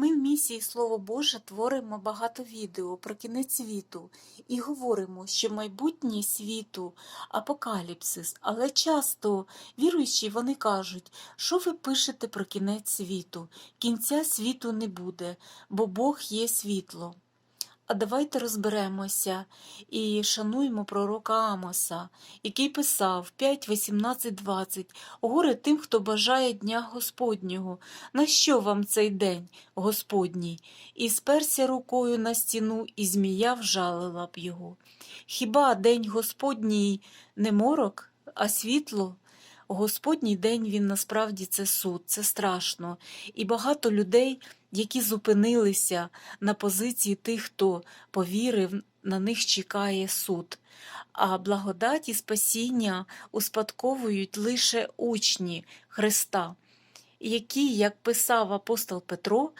Ми в місії Слово Боже творимо багато відео про кінець світу і говоримо, що майбутнє світу апокаліпсис, але часто віруючі вони кажуть, що ви пишете про кінець світу, кінця світу не буде, бо Бог є світло. А давайте розберемося і шануємо пророка Амоса, який писав 5, 18, 20 Горе тим, хто бажає дня Господнього. На що вам цей день, Господній? І сперся рукою на стіну, і змія вжалила б його. Хіба день Господній не морок, а світло? Господній день він насправді це суд, це страшно. І багато людей, які зупинилися на позиції тих, хто повірив, на них чекає суд. А благодать і спасіння успадковують лише учні Христа, які, як писав апостол Петро,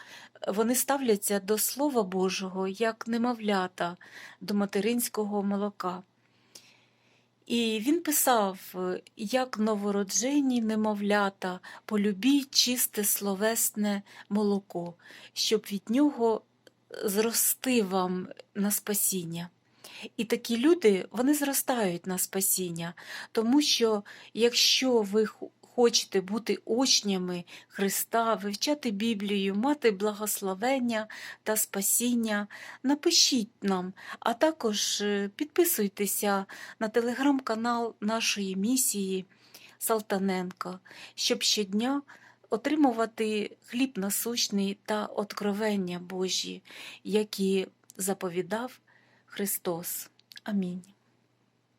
вони ставляться до Слова Божого як немовлята до материнського молока. І він писав, як новороджені немовлята, полюбіть чисте словесне молоко, щоб від нього зрости вам на спасіння. І такі люди вони зростають на спасіння, тому що якщо ви хочете бути учнями Христа, вивчати Біблію, мати благословення та спасіння, напишіть нам, а також е, підписуйтеся на телеграм-канал нашої місії Салтаненко, щоб щодня отримувати хліб насущний та откровення Божі, які заповідав Христос. Амінь.